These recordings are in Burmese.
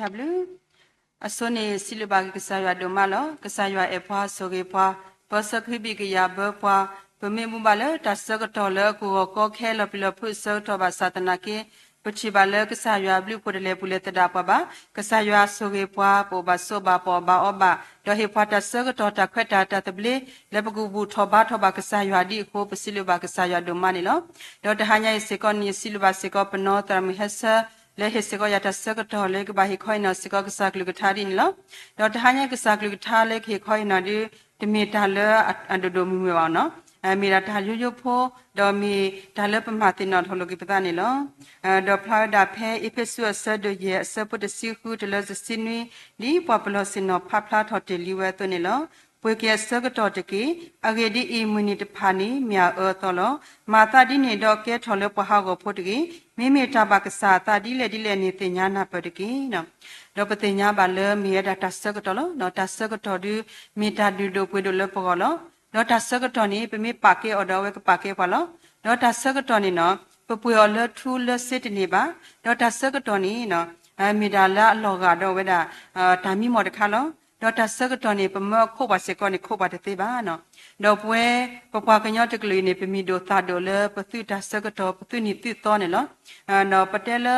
W အစွန်းနေစီလဘာကကစားရဒိုမလောကစားရအဖွာဆိုကေဖွာပစခိပိကရဘဖွာပမေမူပါလတဆကတော်လကိုကောခဲလပလဖုဆောတော်ဘာသတနာကေပချိပါလကစားရဘလူပုတလေပုလေတဒါပဘာကစားရဆိုကေဖွာပိုဘာဆိုဘာပေါ်ဘာအဘဒေါ်ဟေဖွာတဆကတော်တခွက်တာတတပလေလပကူဘူးထောဘာထောဘာကစားရဒီကိုပစီလဘာကစားရဒိုမနီလောဒေါ်တဟညာစေကောနီစီလဘာစေကောပနောတရမဟဆာ လေဟစကောယတစကတော်လေကဘာဟိခွိုင်းနစကောကစားကလူကထားဒီနော်တော့တဟညာကစားကလူကထားလေခေခွိုင်းနဒီတမီတာလအန်ဒဒိုမီမေပါနော်အမီရာတာယိုယိုဖိုဒေါ်မီဒါလပမာတင်နော်ထလိုကိပတာနေလောအဲဒေါ်ဖလာဒါဖဲအဖက်ဆူအဆဒရဲ့အဆပုတစီခုတလစစင်းဝီဒီပပလစင်နော်ဖဖလာထော်တယ်လီဝဲသွနေလော ပွေကဲစကတော်တကေအဂေဒီအီမူနီတဖာနီမြာအောတော်လောမာတာဒီနေတော့ကဲထော်လပဟာကိုဖို့တကေမိမိတဘကစားတာဒီလေဒီလေနေတင်ညာနာပတကေနော်တော့ပတင်ညာပါလေမြေဒါတစကတော်လောနော်တစကတော်ဒီမီတာဒူဒိုပွေဒိုလပကောလောတော့တစကတော်နေပမေပါကေအော်တော်ဝဲကပါကေပါလောတော့တစကတော်နေနော်ပပွေော်လထူလစစ်တနေပါတော့တစကတော်နေနော်အမီဒါလာအလောကတော့ဝဲဒါအာဒါမီမော်တခါလော ဒေါက်တာစကတော်နေပမခုပါစေကောနေခုပါတဲ့သေးပါနော်တော့ပွဲပပွားကညော့တကလေးနေပမီဒိုသာဒိုလပသုတာစကတော်ပသုနိတိတော်နေလောအာနော်ပတဲလ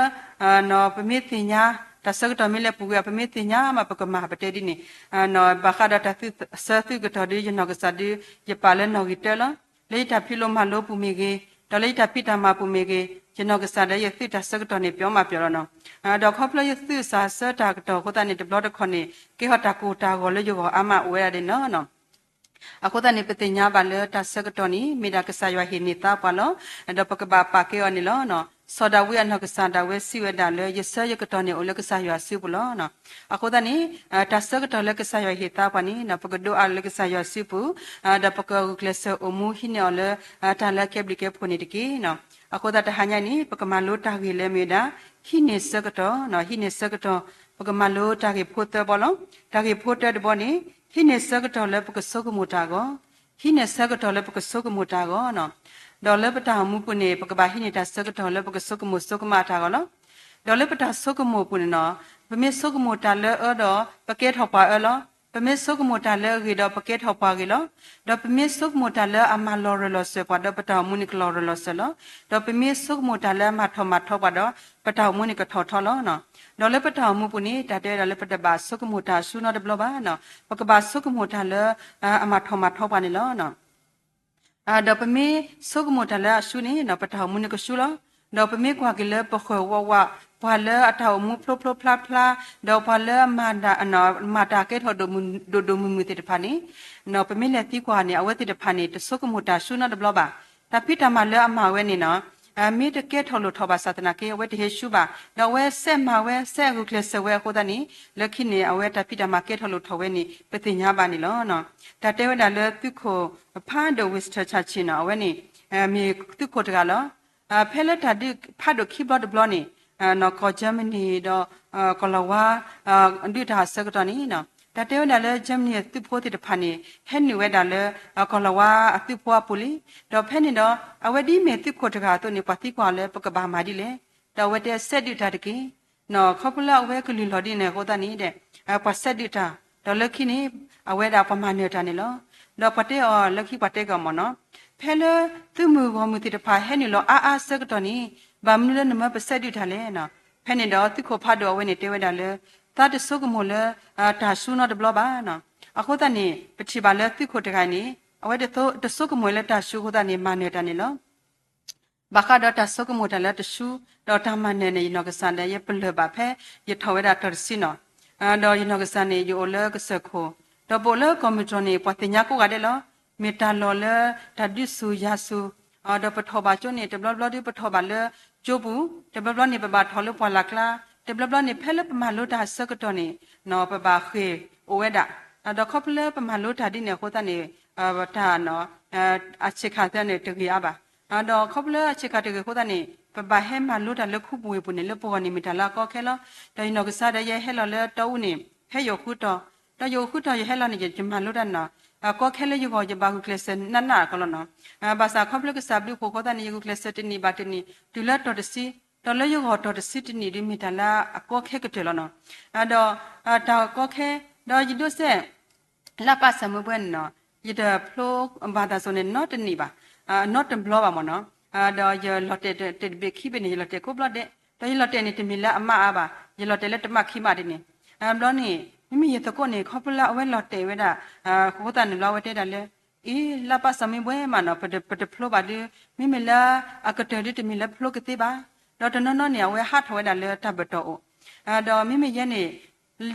အာနော်ပမိတင်ညာတဆကတော်မီလက်ပူရပမိတင်ညာမပကမပတဲဒီနေအာနော်ဘခဒတာသဆသုကတော်ဒီယနောကစဒီယပါလဲနော်ဂီတဲလလေတာဖီလိုမလိုပူမီကေတော်လေတာပိတမပူမီကေ ကျွန်တော်ကစားတဲ့ရသစ်တစကတော်နေပြောမှပြောတော့နော်အဲတော့ခေါပလရသစ်စာစတာကတော့ကိုတန်နေဒဘလတ်ခွန်နေကေဟတာကိုတာကိုလေယောအမဝဲရတယ်နော်နော်အခုတနေပတိညာပါလေတဆကတော်နီမိဒါကစားရဟိနေတာပါလောအဲ့တော့ပကဘာပါကေော်နီလောနော်စောဒဝိအနကစန္ဒဝဲစီဝဲဒါလေယဆယကတော်နေအိုလကစားရစီပလောနော်အခုတနေတဆကတော်လကစားရဟိတာပါနီနပကဒိုအလကစားရစီပူဒါပကကလဆအမှုဟိနေော်လေတာလကေဘလကေဖုန်နေတကီနော် အခုတတဟညာနီပကမလိုတာကြီးလဲမေတာဟိနေစကတော့နော်ဟိနေစကတော့ပကမလိုတာကြီးဖို့တဲ့ဘောလုံးတာကြီးဖို့တဲ့ဘောနီဟိနေစကတော့လဲပကစောကမူတာကောဟိနေစကတော့လဲပကစောကမူတာကောနော်ဒေါ်လပတာမှုပုနေပကဘာဟိနေတာစကတော့လဲပကစောကမူစောကမတာကောနော်ဒေါ်လပတာစောကမူပုနေနော်ပမေစောကမူတာလဲအော်တော့ပကဲထောက်ပါအော်လော ပမေဆုကမတာလဲဂီတော့ပကက်ထောက်ပါဂီလောတော့ပမေဆုကမတာလဲအမလောရလောစေပါတော့ပတောင်မူနိကလောရလောစေလောတော့ပမေဆုကမတာလဲမထောမထောပါတော့ပတောင်မူနိကထောထောလောနော်တော့လဲပတောင်မူပုနိတတဲ့တော့လဲပတပါဆုကမတာဆုနော်တဘလပါနော်ပကပါဆုကမတာလဲအမထောမထောပါနေလောနော်အာတော့ပမေဆုကမတာလဲဆုနေနော်ပတောင်မူနိကဆုလောတော့ပမေကွာကလေးပခောဝဝ พอเลออะทาวมุพลพลพลาพลาดอกพอเลอมาดาอนอมาตาเกทอดมุดดมุมุติตพานีนอปะมิเลติกว่านี่อเวติตพานีตสุกมุตาชุนะดบลบาตาพิตามาเลออมาเวนี่เนาะအမီတကဲထော်လို့ထောပါသတနာကေဝဲတဟေရှုပါတော့ဝဲဆက်မှာဝဲဆက်ကုကလဆဝဲကိုတနီလက်ခိနေအဝဲတပိတမကဲထော်လို့ထောဝဲနေပတိညာပါနီလောနော်တတဲဝဲဒါလေသူခိုဖာဒဝစ်တာချချင်းနော်ဝဲနေအမီသူခိုတကလောအဖဲလက်တာဒီဖာဒခိဘော့ဒဘလောနေ နော်ကောဂျမနီတော့ကလဝါအန်ဒီတာစကတနီနော်တတဲဝဒါလေဂျမနီသူဖိုတိတဖာနေဟဲနီဝဲဒါလေကလဝါအသူဖွာပူလီတော့ဖဲနေတော့အဝဒီမေသူခိုတကာတော့နေပတိကွာလေပကဘာမာဒီလေတော့ဝတဲ့ဆက်ဒီတာတကေနော်ခပလာဝဲကလီလော်ဒီနေကိုတနီတဲ့အပဆက်ဒီတာတော့လက်ခိနေအဝဲဒါပမာနေတာနေလောတော့ပတဲအော်လက်ခိပတဲကမနော်ဖဲလေသူမူဘောမူတိတဖာဟဲနီလောအာအာစကတနီ ဘာမနုလနမပစက်ဒီထားလဲနော်ဖဲနေတော့သူခိုဖတ်တော့ဝဲနေတဲဝဲတာလဲတာတဆုကမို့လဲအာတာဆူနော်တဘလဘာနော်အခုတနေပတိပါလဲသူခိုတခိုင်နေအဝဲတော့တဆုကမို့လဲတာဆူခိုတနေမနေတာနေလောဘာခါတော့တဆုကမို့တလဲတဆူတော့တမနေနေနော်ကစန်တဲ့ရပလဘဖဲရထဝဲတာတော်စီနော်အာတော့ရနော်ကစန်နေယိုလဲကစခိုတော့ပိုလဲကွန်ပျူတာနေပတိညာကိုကတဲ့လောမေတာလောလဲတဒုဆူယာဆူ အော်တော့ပထောပါကျွနေတဘလဘလဒီပထောပါလဲကျိုးဘူးတဘလဘလနေပပါထော်လို့ပွာလာကလာတဘလဘလနေဖဲလပမာလို့တာစကတော်နေနော်ပပါခေအိုဝဲတာအတော့ခပလပမာလို့တာဒီနေခိုးတနေအတာနော်အချစ်ခါတဲ့နေတကရပါအတော့ခပလအချစ်ခါတကခိုးတနေပပဟဲမလို့တာလခုပွေပုနေလပေါ်နေမတလာကောခဲလောတိုင်နော်ကစားတဲ့ဟဲလောလဲတောင်းနေဟဲယခုတော့ တယခုတော့ဟဲလောနေကြမလို့တာနော်ကောခဲလေယူကိုကြဘာခုကလစနနကလနော်ဘာသာခပလကစဘလူဖိုကိုတန်ယူကလစတနီဘတ်နီဒူလာတော်တစီတော်လည်းယောတော်တစစ်တနီဒီမီတလာအကောခဲကတယ်လောနော်အဲ့တော့အတောကောခဲတော့ယဒုဆက်လာပါစမဘွန်းနော်ယဒဖလိုဘာသာဆိုနေ not နီပါအာ not blow ပါမနော်အာတော့ယလော်တက်တက်ဘခိဘနေလော်တက်ကိုဘလော့တဲ့တော့ယလော်တက်နေတမီလာအမအားပါယလော်တက်လက်တမခိမတင်နေအမ်လောနေ မိမိရတကောနေခေါပလာအဝဲလော်တက်ဝဲတာအာခေါ်တန်လော်ဝဲတဲ့တယ်လေအေးလာပါစမဘွန်းမနော်ပဒပဒဖလိုပါဒီမိမိလာအကတဲ့တမီလာဖလိုကတိပါတော့တနော်နော်နေဝဲဟာထွဲတာလေတဘတော့အာတော့မိမိရဲ့နေ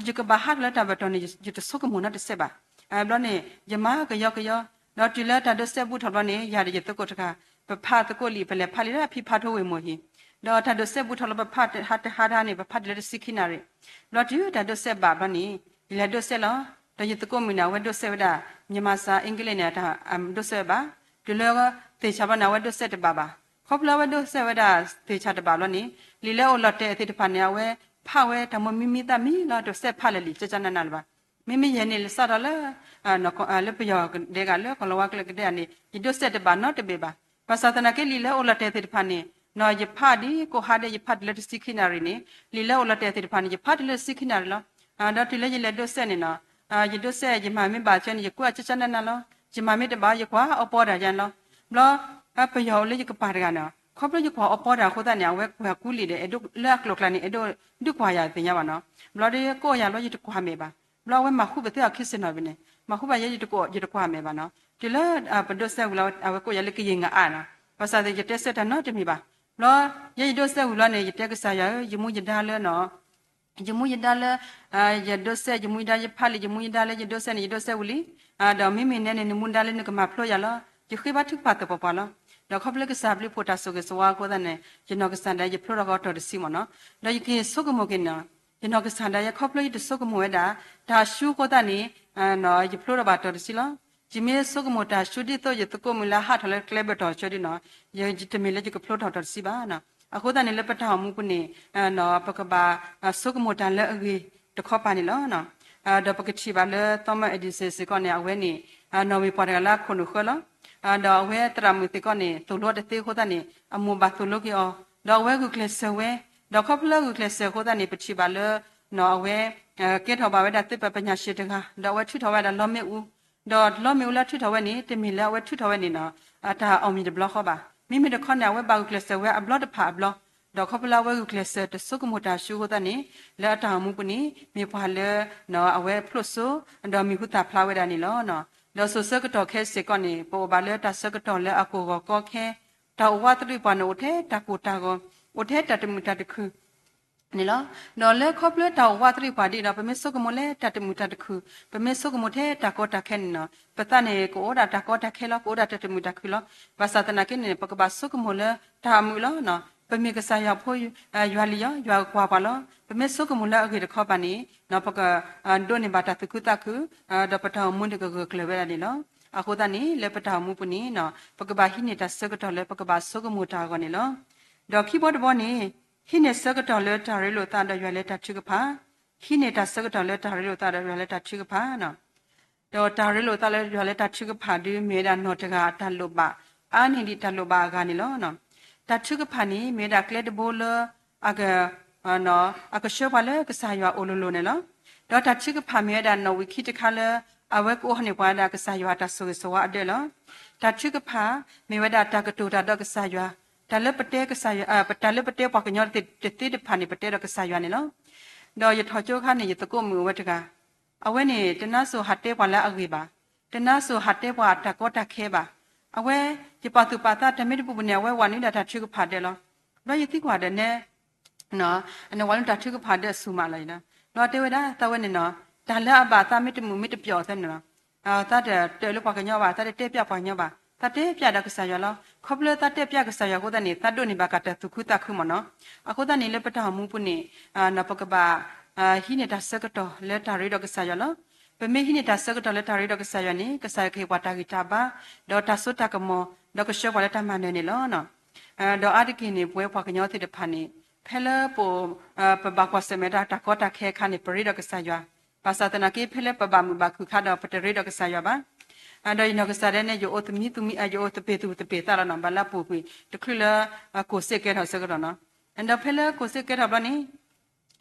ကြကဘာဟာလေတဘတော့နေကြတဆုကမုန်တ်ဆက်ပါအဲဘလောနေယမကယောကယောတော့တီလာတဒဆက်ဘူးထော်တော့နေရတဲ့တကုတ်တကပဖတ်တကုတ်လီပလေဖာလီရဖိဖတ်ထိုးဝေမဟီ တော့တဒဆက်ဘူးထော်လို့ပဖတ်ဟာတဟာဒါနေပဖတ်လေစိခိနာရတော့တီတဒဆက်ပါဘနီဒီလေဒဆက်လောတော့ယတကုတ်မီနာဝဲဒဆက်ဝဒမြန်မာစာအင်္ဂလိပ်နဲ့တာအမ်ဒဆက်ပါဒီလောကတေချာပါနာဝဲဒဆက်တပါပါခေါပလဝဲဒဆက်ဝဒတေချာတပါလောနီလီလေအိုလတ်တဲ့အတိတဖာနေဝဲဖဝဲတမမီမီတမီလာဒဆက်ဖာလေလီချချနနလပါမိမိယနေလစရလာအနကအလပယောဒေကလေကလဝကလကတဲ့အနေဒီဒဆက်တပါနော်တပေပါပသတနာကေလီလေအိုလတ်တဲ့တိတဖာနေ နော်ယဖာဒီကိုဟာတဲ့ယဖတ်လက်စိခိနာရီနေလီလေအိုလတ်တဲ့တိတဖာနေယဖတ်လက်စိခိနာရီလောအာတော့တိလေလေဒဆက်နေနော်အာယဒဆက်ယမမေပါချန်ယကွာချချနနလောယမမေတပါယကွာအပေါ်တာကြန်လောဘလောအပယောလေယကပါရကနော်ခေါပလယကွာအပေါ်တာခိုးတဲ့နေဝဲကွာကူလီတဲ့အဲ့ဒုလက်လောကလနေအဲ့ဒုဒုကွာရတင်ရပါနော်ဘလောဒီကိုရလောယတကွာမေပါဘလောဝဲမခုဘတဲ့ခစ်စနော်ဘနေမခုဘရဲ့ယတကောယတကွာမေပါနော်ဒီလေပဒုဆက်ဝလောအဝဲကိုရလေကရင်ငါအာနော်ဘာသာတဲ့ယတက်ဆက်တာနော်တမီပါ လောယယဒုဆက်ဝလောနေယတက်ကစားရယမှုယဒါလဲနော်ယမှုယဒါလဲအာယဒုဆက်ယမှုဒါယဖာလီယမှုယဒါလဲယဒုဆက်နေယဒုဆက်ဝလီအာတော့မိမိနဲ့နေမှုဒါလဲနကမဖလို့ရလားယခိဘတ်ထုပါတပပလားတော့ခပလကစားပလိဖိုတာဆုကစဝါကိုတဲ့နေယနောကစန်တဲ့ယဖလို့တော့တော်စီမနော်တော့ယကိဆုကမကိနော်ယနောကစန်တဲ့ယခပလိတဆုကမဝဲတာဒါရှုကိုတဲ့နေနော်ယဖလို့တော့တော်စီလား jime sogo mota shudi to ye to ko mula ha thale klebe to shudi no ye jitme le jiko float hotor si ba na akoda ne le patha mu ku ne no pakaba sogo mota le agi to kho pa ni lo no da pakati ba le to ma edi se se ko ne awe ni no wi pa la ko no kho lo da awe tra mu ti ko ne to lo de te ko da ne amu ba to lo ki o da awe ku kle se we da ko pla ku kle se ko da ne pachi ba le no awe เกทบาไว้ดัดติปปัญญาเชตงาดาวชุทวาดาลอมเมอู တော့ဝဲကုကလဆဝဲတော့ခပလကုကလဆခိုတနေပတိပါလေနော်ဝဲကဲထောပါဝဲတာတစ်ပပညာရှိတကတော့ဝဲထွထောဝဲတာလောမေဦးတော့လောမေဦးလာထွထောဝဲနေတမီလာဝဲထွထောဝဲနေနော်အတာအောင်မီတဘလခောပါမိမိတခွန်နာဝဲဘာကလစဝဲအဘလတ်ဖာအဘလဒေါခပလာဝဲကလစတဆုကမတာရှုဟတနေလာတာမှုပနိမေဖာလေနော်အဝဲဖလုဆုအတော်မီဟုတာဖလာဝဲတာနေလောနော်လောဆစကတော့ခဲစေကောနေပေါ်ပါလေတဆကတော့လေအကိုကောခဲတာဝတ်တိပနိုထဲတကူတာကိုအိုထဲတတမူတတခု နေလောနော်လေခေါပလတောဝတ်တိပါဒီနော်ပမေဆုကမလေတတမူတတခုပမေဆုကမထဲတကောတခဲနော်ပတနေကိုဒါတကောတခဲလောကိုဒါတတမူတခုလောဘာသာတနာကိနေပကဘာဆုကမလေတာမူလောနော်ပမေကစားရဖို့ရွာလျောရွာကွာပါလောပမေဆုကမလေအခေတခေါပါနေနော်ပကဒိုနေဘာတတခုတခုဒပတောမွန်းတကကကလဝဲနေလောအခုတနေလေပတာမှုပနေနော်ပကဘာဟိနေတာစကတော့လေပကဘာဆုကမူတာကောနေလောဒေါ်ခိဘောတဘောနေ ဟိနေစကတော့လေတာရီလို့တာတော့ရွာလေတာချစ်ကဖာဟိနေတာစကတော့လေတာရီလို့တာတော့ရွာလေတာချစ်ကဖာနော်တော့တာရီလို့တာလေရွာလေတာချစ်ကဖာဒီမေဒါနော်တကတလို့ပါအာနေဒီတလို့ပါကနေလောနော်တာချစ်ကဖာနေမေဒါကလက်ဘိုလအကနော်အကရှောပါလေကစားရွာအိုလိုလိုနေလောတော့တာချစ်ကဖာမေဒါနော်ဝီခိတခါလေအဝဲကိုဟနေပွားတာကစားရွာတာဆိုဆိုအတဲ့လောတာချစ်ကဖာမေဝဒါတာကတူတာတော့ကစားရွာ တလပတဲကဆာယအပတလပတဲပကညောတိတိတိဖာနေပတဲရကဆာယနေလောတော့ရထောချိုခါနေရတကုမူဝတကအဝဲနေတနဆူဟတ်တဲပွာလာအဂေပါတနဆူဟတ်တဲပွာတကောတခဲပါအဝဲဒီပတုပတာတမေတပုပနေဝဲဝါနေတာထချုကဖာတယ်လောတော့ယတိကွာတဲ့နဲ့နော်အနဝလတချုကဖာတဲ့ဆူမလိုက်နော်တော့တေဝဒတဝဲနေနော်ဒါလည်းအပါတာမေတမှုမေတပြောတဲ့နော်အာတတဲ့တဲလို့ပကညောပါတတဲ့တဲပြပွားညောပါ တတဲ့ပြတဲ့ကစားရလောခပလတတဲ့ပြကစားရကိုတဲ့နေတတ်တို့နေပါကတဲ့သူခုတခုမနော်အခုတဲ့နေလေပတမှုပုနေအာနပကပါအာဟိနေတာစကတော့လက်တာရီတော့ကစားရလောပမေဟိနေတာစကတော့လက်တာရီတော့ကစားရနေကစားခေဝတာဂီတာပါဒေါ်တာဆုတကမောဒေါ်ကရှောဝလက်တမနေနေလောနော်အဲဒေါ်အဒကိနေပွဲဖွာကညောတဲ့ဖာနေဖဲလပိုပဘကွာစမေတာတကောတာခဲခါနေပရိတော့ကစားရပါစာတနာကေဖဲလပပမှုဘခုခါတော့ပတရိတော့ကစားရပါအဒိနကစရနေယိုအတမီတူမီအယိုတပေ တူတပေတာရနဘလာပူပီတခလကိုစကေရဆကရနန်တော့ဖဲလဲကိုစစ်ကဲတော့ဗလားနိ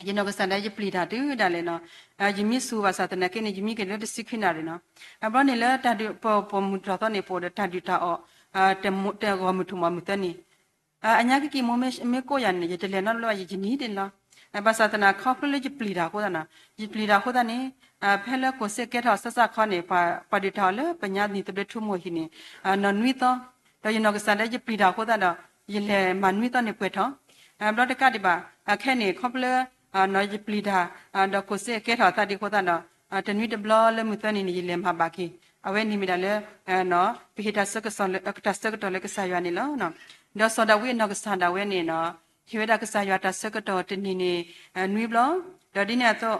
ယနောကစန်တဲ့ပလီတာတူဒါလေနော်အယမီဆူပါစာတနကိနေယမီကလည်းတစိခိနာရနော်အဘနေလဲတတူပေါ်ပေါ်မူတော့နေပေါ်တတူတာအောအတမတေကောမထမမတနီအညာကကီမမေမေကိုရနေရတလေနော်လောရဂျနီတင်လားအ ဘစာတနာခေါပလေဂျပလီတာကိုဒနာဂျပလီတာကိုဒနေအဖဲလဲကိုစစ်ကဲတော့ဆဆခနေပါပါဒီတော်လေပညာနီတဘထုမိုဟိနေအနော်နွီတော့တော့ယနောကစန်တဲ့ဂျပလီတာကိုဒနာယလေမနွီတော့နေပွေထောအဘလတကတိပါအခက်နေခေါပလေနော်ဂျပလီတာတော့ကိုစစ်ကဲတော့တတိကိုဒနာတနွီတဘလလေမူတနီနေလေမှာပါကီအဝဲနိမိတာလေနော်ပိဟိတာစကဆန်လေအကတစကတော်လေကဆာယနီလောနော်တော့စောဒဝိနောကစန္ဒဝဲနေနော် ဟိဝဒကဆာယတာစကတော်တနီနေနွီဘလဒေါ်ဒီနေတော့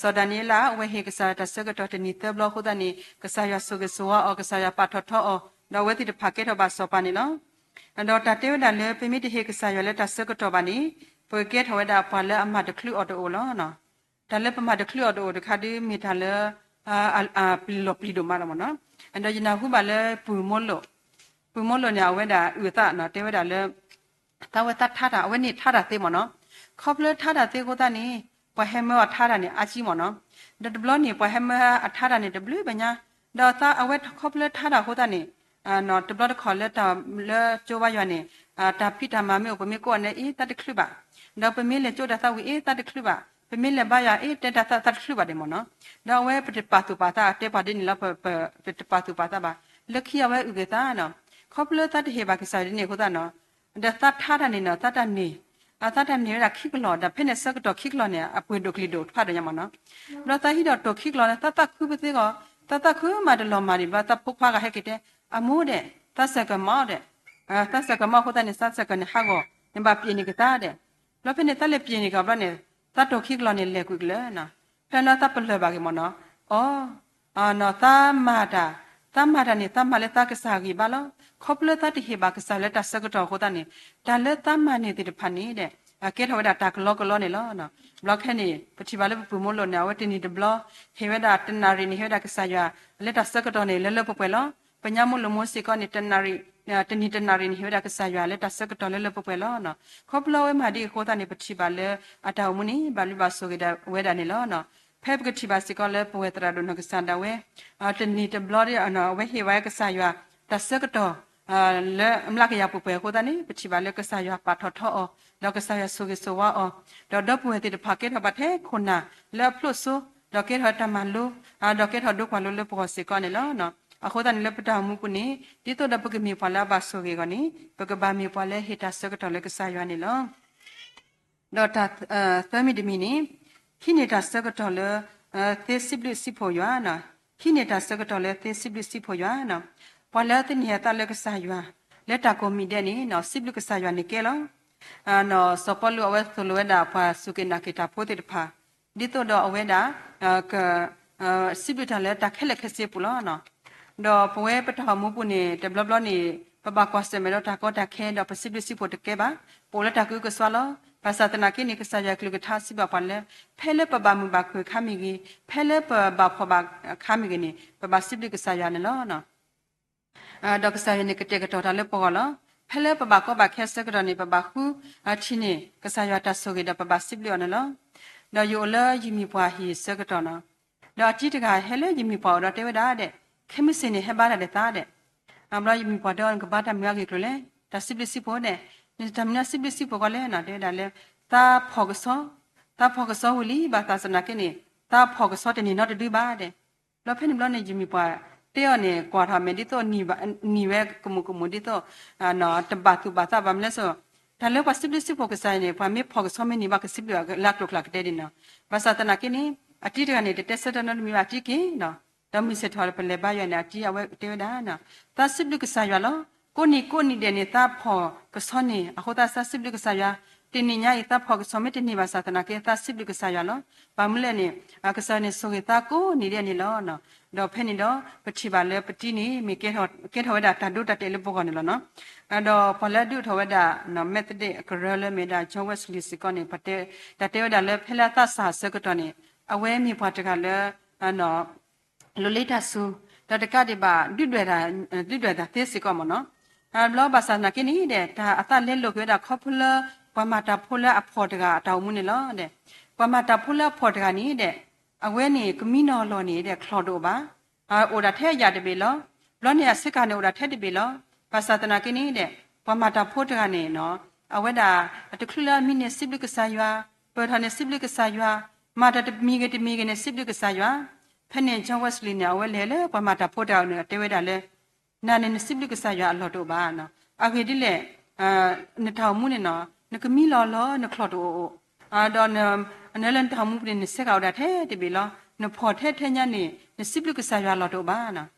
စောဒနီလာဝဲဟိကဆာတာစကတော်တနီတဘလခုဒနီကဆာယဆုကဆောအောကဆာယပါထထောအောတော့ဝဲတိတဖာကေတော့ပါစောပါနေလောတော့တတေဝဒလေပိမိတဟိကဆာယလေတာစကတော်ပါနီပွေကေထဝဒပါလေအမတကလူအော်တိုလောနော်ဒါလည်းပမတကလူအော်တိုတခါဒီမိထားလေအာအာပလီလိုပလီဒိုမာနော်နော်အဲ့တော့ယနာခုပါလေပူမောလို့ပူမောလို့ညာဝဲတာဥသနော်တဲဝဲတာလေ တာဝဲတာထားတာအဝဲနေထားတာသိမနော်ခေါပလထားတာသိကိုတာနေပဟဲမောထားတာနေအကြီးမနော်ဒဒဘလနေပဟဲမေအထားတာနေဒဘလဘညာဒေါ်တာအဝဲခေါပလထားတာဟိုတာနေအာနော်ဒဘလခေါ်လက်တာလေကျိုးဝါရွနေအာတာဖိတာမမေကိုပမေကိုနဲ့အေးတတ်တခလူပါတော့ပမေလေကျိုးတာသဝီအေးတတ်တခလူပါပမီလေဘာယာအေတတတတခလူပါတယ်မနော်ဒါဝဲပတပါတူပါတာတေပါဒင်းလပပတပါတူပါတာပါလက်ခီယဝဲဥကေတာနော်ခေါပလတတ်ဟေဘာကစားနေခုတာနော် ဒါတတ်ထားတယ်နော်တတ်တနေအတတ်တယ်နေတာခိကလောဒါဖိနေစကတော့ခိကလောနေအပွေဒိုကလီဒိုဖတ်တယ်ညမနော်ရတာဟီတော့တိုခိကလောနေတတ်တခုပသေးကတတ်တခုမတလောမာရီဘာတပုခွာကဟဲကတဲ့အမိုးတဲ့တတ်စကမောတဲ့အဲတတ်စကမောခုတာနေစတ်စကနေဟာကိုနဘာပြင်းနေကတာတဲ့လောဖိနေတက်လက်ပြင်းနေကဘာနေတတ်တော့ခိကလနေလေကွကလေနော်ဖဲနော်တပ်ပလပါကေမနော်အော်အာနော်တာမာတာ တာမာတာနေတာမလေတာကစားကြီးဘာလို့ခေါပလတာတိဟေဘာကစားလက်တာစကတော့ဟိုတာနေတာလက်တာမနေတဲ့ဖာနေတဲ့အကဲထော်ဒါတာကလောကလောနေလောနော်ဘလော့ခဲနေပတိပါလေပူမို့လို့နေဝတင်နေတဘလော့ဟေဝဒါတနာရီနေဟေဒါကစားရလက်တာစကတော့နေလဲလဲပပွဲလောပညာမို့လို့မိုးစီကောနေတနာရီတနီတနာရီနေဟဒါကဆာရွာလေတဆကတော်လေလပပွဲလောနော်ခေါပလောဝဲမာဒီခိုတာနေပတိပါလေအတောင်မနီဘာလူပါဆိုကြတဲ့ဝဲတာနေလောနော် ဖဲပကတိပါစီကောလေပွဲတရာဒုနကစန္ဒဝဲအတနီတဘလော်ရအနော်ဝဲဟေဝဲကဆာရွာတဆကတော်အာလေအမလကရပပွဲခိုတာနေပတိပါလေကဆာရွာပါထော်ထော်အောလောကဆာရွာဆိုကြဆိုဝါအောဒေါ်ဒပွဲတိတဖာကေထဘတဲ့ခုနာလေဖလုဆိုဒေါကေထတမလူအာဒေါကေထဒုခွာလူလေပေါ်စီကောနေလောနော်အခုတန်လပတာမှုကုနေဒီတော့ဒပကမီဖလာပါဆိုကေကနိပကဘာမီဖလဲဟိတာစကတော်လေကဆာယနေလောဒေါ်တာသမီဒမီနီ ခိနေတာစကတော်လေသေစိပလစီဖို့ယနာခိနေတာစကတော်လေသေစိပလစီဖို့ယနာဖလာတင်ဟတာလေကဆာယလက်တာကိုမီတဲ့နီနော်စိပလကဆာယနေကဲလောအာနော်စပလူအဝဲဆိုလွဲတာဖာစုကေနာကေတာဖိုတေတဖာဒီတော့တော့အဝဲတာကစိပလတလဲတာခဲလက်ခစေပူလောနော်တော့ပွဲပထမပုနေတဘလဘလနေပပကွာစမေတော့တာကောတာခဲတော့ပစိပစီဖို့တကဲပါပိုလတာကူကဆွာလော ပါစတနာကိနေကစားရကလူကထားစီပါပန်လေဖဲလေပပမှုပါခွေခမီကြီးဖဲလေပပဖပါခမီကြီးနေပပစိပကစားရနေလောနော်အာဒေါကစားရနေကတဲ့ကတော့လည်းပေါ်လောဖဲလေပပကောပါခဲစကတော့နေပပခုအချင်းနေကစားရတာဆိုကြတဲ့ပပစိပလျော်နေလောတော့ယောလာယီမီပွားဟီစကတော့နော်တော့ကြည့်တကဟဲလေယီမီပွားတော့တေဝဒါတဲ့ခဲမစင်းနေဟဲပါရတဲ့သားတဲ့အမလာယမီပေါ်တော့ကဘာတမြောက်ကြီးကလေးတစိပစီပေါ်တဲ့ဒီတမနစိပစီပေါ်ကလေးနာတဲ့ဒါလေတာဖောကစောတာဖောကစောဝလီဘာသာစနာကနေတာဖောကစောတဲ့နေတော့တူပါတဲ့ လောဖင်းဘလနေယမီပေါ်တဲ့ရနေကွာထားမယ်ဒီတော့နီပါနီဝဲကမှုကမှုဒီတော့အာနော်တပတ်သူပါတာဗမလဲဆိုဒါလည်းပစိပစီပေါ်ကဆိုင်နေဖာမေဖောကစောမနေပါကစိပလလက်တော့လက်တဲ့ဒီနော်ဘာသာတနာကနေအတိတကနေတက်ဆက်တဲ့နော်မီပါတိကေနော်တမစထော်ပလေဘာယနာတီအဝဲတေဒါနာသစစ်လူကဆာရလော ကိုနီကိုနီတဲ့နေတာဖောကစောနေအခုသစစ်လူကဆာရတင်နိညာဤတဖောကစောမတနေပါသတနာကေသစစ်လူကဆာရလောဘာမလဲနေအကဆာနေဆိုကေတာကိုနေတဲ့နေလောနော်တော့ဖဲနေတော့ပတိပါလေပတိနေမိကေထောကေထောဝဒတာဒုတတဲလပုကောနေလောနော်အဲ့တော့ဖလက်ဒုထောဝဒနော်မက်သဒစ်အကရလမေဒါဂျောဝက်စလီစကောနေပတဲတတဲဝဒလေဖလာသဆာစကတော့နေအဝဲမိဖွာတကလည်းအနော်လိုလိတာဆူတတကတိပါတွတွေ့တာတွတွေ့တာသေစီကောမနော် အဘလောဘာသာနာကိနီတဲ့ဒါအသလက်လို့ကြတာခေါပလပပွားမတာဖိုလာအဖော်တကအတောင်မှုနေလောတဲ့ပွားမတာဖိုလာဖော်တကနီတဲ့အဝဲနေကမီနော်လောနေတဲ့ခလော်တော့ပါအာအိုဒါထဲရတပေလောလောနေစစ်ကနေအိုဒါထဲတပေလောပါစတနာကိနေတဲ့ပွားမတာဖိုတကနေနော်အဝဲဒါတခလလာမီနေစိဘလကဆာယွာပေါ်ထာနေစိဘလကဆာယွာမာတတမီကတမီကနေစိဘလကဆာယွာဖက်နေချောဝက်စလီနေအဝဲလေလေပွားမတာဖိုတောင်းနေတဲဝဲတာလေ နာနေစိဘလကဆာယွာအလော်တော့ပါနော်အခေဒီလေအာနထောင်မှုနေနော်နကမီလော်လောနခလော်တော့အာဒေါ်နအနလန်ထောင်မှုနေစက်ကောက်တာထဲတပြီလောနဖော်ထဲထဲညနေနစိပလူကဆာရလော်တော့ပါနော်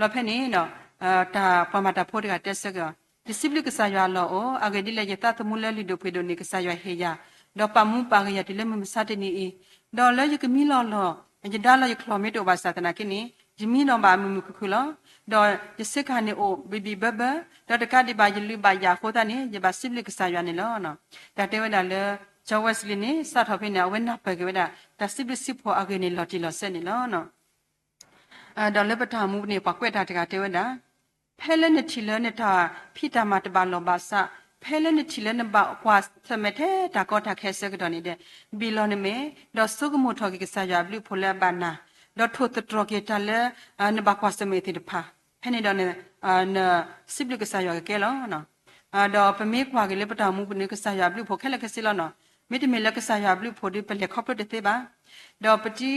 လော်ဖဲနေနော်အာတာပမတာဖို့တကတက်စကဒီစိပလူကဆာရလော်အိုအဂဒီလေယတသမူလဲလီဒိုဖေဒိုနေကဆာရဟေယာဒေါ်ပမှုပါကရတိလဲမမစတဲ့နေဒေါ်လဲယကမီလော်လော်အကြဒါလယခလောမီတိုဘာစတနာကိနီ ဂျမီနောဘာမမှုခုခုလောဒေါ်ယစခါနေအိုဘီဘီဘဘဒေါ်တကတိဘာယလူဘာယာခိုတာနေယဘာစိပလူကဆာရနေလောနော်ဒါတဲဝဒါလဲဂျဝက်စလီနေစတ်ထဖိနေဝဲနာပကေဝဒါဒါစိပစိဖောအကေနေလော်တီလော်ဆက်နေလောနော်အာဒေါ်လက်ပထမှုနေပကွက်တာတကတဲဝဒါဖဲလဲနေချီလဲနေတာဖိတာမတဘာလောဘာစဖဲလဲနေချီလဲနေဘာကွာသမတဲ့ဒါကောတာခဲစကတော့နေတဲ့ဘီလောနေမေဒေါ်ဆုကမှုထော်ကေဆာရဘလူဖိုလဲဘာနာ ဒေါ်ထိုတတရကေတလဲနဘာကွာစမေတိတဖာဖဲနေတော့နေအာနစိပလကဆာရကေလောနော်အာဒေါ်ပမေခွာကေလေပတာမှုပနေကဆာရဘလူဖိုခဲလက်ခဲစီလောနော်မိတမေလကဆာရဘလူဖိုဒီပလေခေါပတဲ့တဲ့ပါဒေါ်ပတိ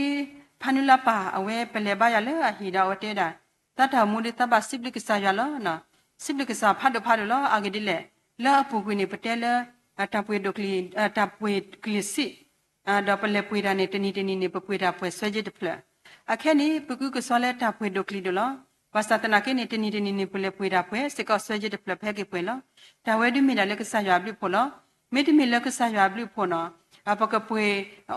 ဖာနူလာပါအဝဲပလေပါရလဲအဟီဒါဝတဲတာတတ်တော်မူတဲ့တပတ်စိပလကဆာရလောနော်စိပလကဆာဖတ်တော့ဖတ်တော့လောအဂဒီလေလာအပူကွနေပတဲလအတပွေဒိုကလီအတပွေကလီစီအဒေါ်ပလေပွေတာနေတနီတနီနေပပွေတာပွဲဆွဲကြတဲ့ဖလက် အခက်နေပကုကစောလဲတပွေဒိုကလီဒလောဝါစတနာကိနေတနီတနီနေပလေပွေတာပွဲစကောဆွဲကြတဲ့ဖလက်ဖဲကေပွဲလောဒါဝဲဒုမီလာလကဆာရဘလူဖို့လောမေတ္တမီလကဆာရဘလူဖို့နော်အပကပွေ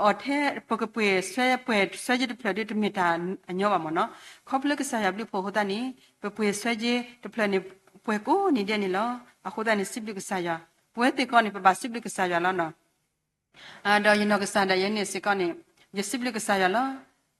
အော်ထဲပကပွေဆွဲပွေဆွဲကြတဲ့ဖလက်တမီတာအညောပါမနော်ခေါပလကဆာရဘလူဖို့ဟိုတနီပပွေဆွဲကြတဲ့ဖလက်နေပွဲကိုနေတဲ့နေလောအခုတနီစိပလကဆာရပွဲတေကောနေပပစိပလကဆာရလောနော်အာဒေါ်ယနောကဆာဒယနေစကောနေယစိပလကဆာရလော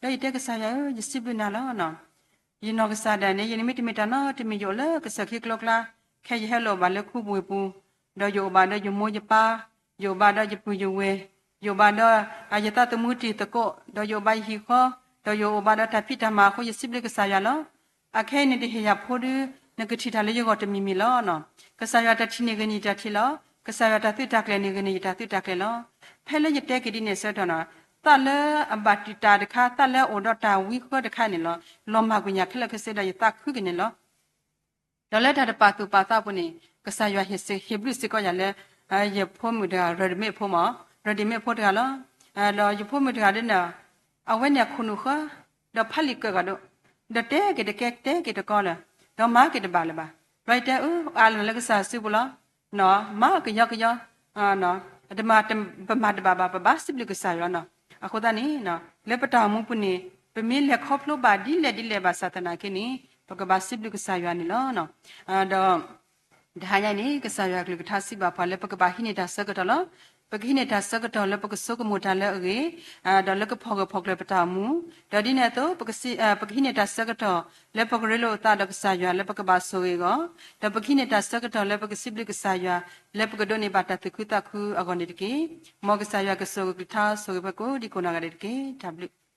ရအာဘာနော်လောခပလေယတဲ့ချင်နာကဆာကိုတနေလောကယတပနမောအလောကတဝိကောအိုတခါဒေါ်တနုတဘလာနေအိုတခါအာနော်ဘာရတပြောပါလောဖဲနေလောကနေရဆောလကအဲရထိုရထိုတဆာလကေတာလေတဲ့ကဆာရယစိဘနာလောနော်ယနောကဆာဒနေယနိမိတမီတနောတမီယောလကဆခိကလောကလာခဲရဟဲလောဘာလခုပွေပူဒေါ်ယောဘာဒေါ်ယမိုးယပါယောဘာဒေါ်ယပူယဝဲယောဘာဒေါ်အာယတတမှုတီတကောဒေါ်ယောဘိုင်ဟီခောဒေါ်ယောဘာဒေါ်တပိတမခောယစိဘလကဆာရလောအခဲနေတဟရဖိုဒနဂတိတလေယောတမီမီလောနော်ကဆာရတတိနေကနီတတိလောကဆာရတတိတကလေနေကနီတတိတကလေလောဖဲလေယတဲ့ကဒီနေဆတော်နော် တလဲအဘတိတာတခါတလဲအိုဒတာဝီခောတခါနေလောလောမကွညာခလခစေဒယတခုကနေလောလောလက်တာတပါတူပါတာပုန်ကဆာရဟစ်စေဟေဘရစ်ကောရလဲအယဖို့မှုဒါရဒမေဖို့မရဒမေဖို့တကလောအလောယဖို့မှုတကတဲ့နော်အဝဲညခုနုခဒဖလိကကတော့ဒတဲကတကက်တဲကတကောလားတော့မာကတပါလပါရိုက်တယ်ဦးအာလလကဆာစုဘလားနော်မာကရကရအာနော်အတမတပမတဘာဘာဘာစပလကဆာရနော် အခုတနီနော်လက်ပတာမှုပုနေပမင်းလက်ခေါဖလို့ပါဒီလက်ဒီလက်ပါသတနာကိနီပကဘာစပလကဆာရနီလောနော်အာတော့ဒါညနေကဆာရကလကထာစီပါဖာလက်ပကဘာဟိနေတာစကတလော ပကိနေတဆကတော့လပကဆုကမူတလည်းအေအာဒလကဖောကဖောကလပတာမူဒါဒီနေတော့ပကစီပကိနေတဆကတော့လပကရလိုတာဒကဆာယလပကဘာဆိုေကောဒပကိနေတဆကတော့လပကစိပလကဆာယလပကဒိုနေဘာတတခုတခုအကောနေတကေမောကဆာယကဆုကထာဆိုဘကိုဒီကိုနာကတဲ့ကေ W